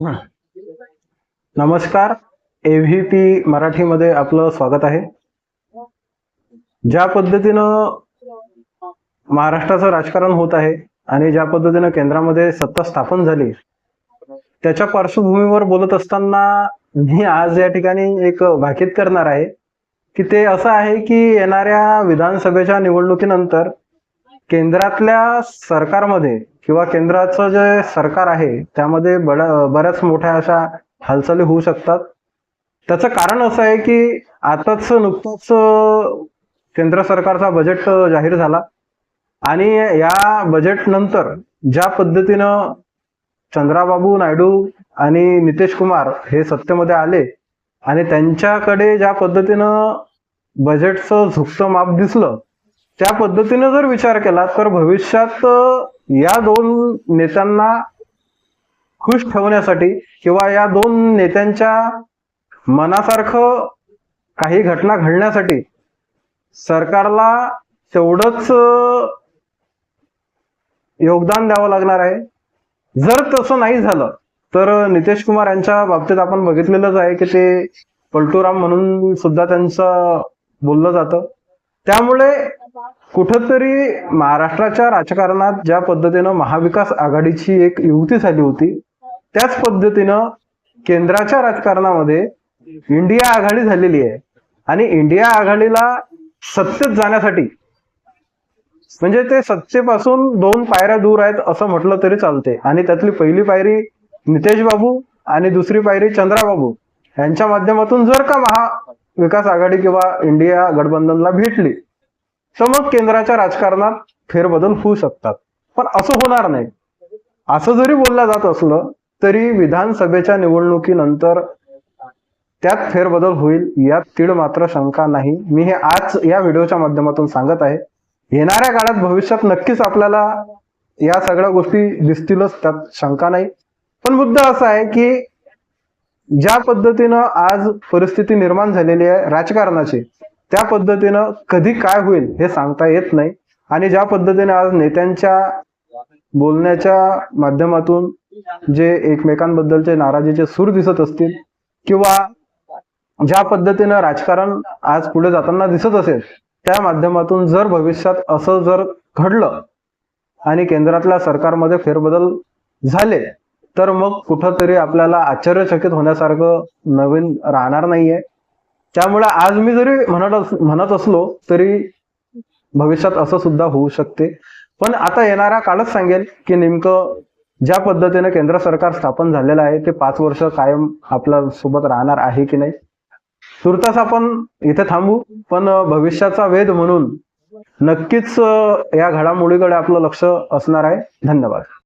नमस्कार. एव्हीपी मराठीमध्ये आपलं स्वागत आहे. ज्या पद्धतीनं महाराष्ट्राचं राजकारण होत आहे आणि ज्या पद्धतीनं केंद्रामध्ये सत्ता स्थापन झाली त्याच्या पार्श्वभूमीवर बोलत असताना मी आज या ठिकाणी एक भाकीत करणार आहे की ते असं आहे की येणाऱ्या विधानसभेच्या निवडणुकीनंतर केंद्रातल्या सरकारमध्ये किंवा केंद्राचं जे सरकार आहे त्यामध्ये बऱ्याच मोठ्या अशा हालचाली होऊ शकतात. त्याचं कारण असं आहे की आताच नुकतंच केंद्र सरकारचा बजेट जाहीर झाला. आणि या बजेट नंतर ज्या पद्धतीनं चंद्राबाबू नायडू आणि नितेश कुमार हे सत्तेमध्ये आले आणि त्यांच्याकडे ज्या पद्धतीनं बजेटचं झुकतं माप दिसलं त्या पद्धतीनं जर विचार केला तर भविष्यात या दोन नेत्यांना खुश ठेवण्यासाठी किंवा या दोन नेत्यांच्या मनासारखं काही घटना घडण्यासाठी सरकारला तेवढंच योगदान द्यावं लागणार आहे. जर तसं नाही झालं तर नितेश कुमार यांच्या बाबतीत आपण बघितलेलंच आहे की ते पलटूराम म्हणून सुद्धा त्यांचं बोललं जातं. त्यामुळे कुठंतरी महाराष्ट्राच्या राजकारणात ज्या पद्धतीनं महाविकास आघाडीची एक युती झाली होती त्याच पद्धतीनं केंद्राच्या राजकारणामध्ये इंडिया आघाडी झालेली आहे. आणि इंडिया आघाडीला सत्तेत जाण्यासाठी म्हणजे ते सत्तेपासून दोन पायऱ्या दूर आहेत असं म्हटलं तरी चालते. आणि त्यातली पहिली पायरी नितेश बाबू आणि दुसरी पायरी चंद्राबाबू. यांच्या माध्यमातून जर का महाविकास आघाडी किंवा इंडिया गठबंधनला भेटली तर मग केंद्राच्या राजकारणात फेरबदल होऊ शकतात. पण असं होणार नाही. असं जरी बोललं जात असलं तरी विधानसभेच्या निवडणुकीनंतर त्यात फेरबदल होईल यात तीड मात्र शंका नाही. मी हे आज या व्हिडिओच्या माध्यमातून सांगत आहे. येणाऱ्या काळात भविष्यात नक्कीच आपल्याला या सगळ्या गोष्टी दिसतीलच त्यात शंका नाही. पण मुद्दा असा आहे की ज्या पद्धतीनं आज परिस्थिती निर्माण झालेली आहे राजकारणाची त्या पद्धतीनं कधी काय होईल हे सांगता येत नाही. आणि ज्या पद्धतीने आज नेत्यांच्या बोलण्याच्या माध्यमातून जे एकमेकांबद्दलचे नाराजीचे सूर दिसत असतील किंवा ज्या पद्धतीनं राजकारण आज पुढे जाताना दिसत असेल त्या माध्यमातून जर भविष्यात असं जर घडलं आणि केंद्रातल्या सरकारमध्ये फेरबदल झाले तर मग कुठंतरी आपल्याला आश्चर्यचकित होण्यासारखं नवीन राहणार नाहीये. त्यामुळे आज मी जरी म्हणत म्हणत असलो तरी भविष्यात असं सुद्धा होऊ शकते. पण आता येणारा काळच सांगेल की नेमकं ज्या पद्धतीने केंद्र सरकार स्थापन झालेलं आहे ते पाच वर्ष कायम आपल्यासोबत राहणार आहे की नाही? तुर्तास आपण इथे थांबू पण भविष्याचा वेध म्हणून नक्कीच या घडामोडीकडे आपलं लक्ष असणार आहे. धन्यवाद.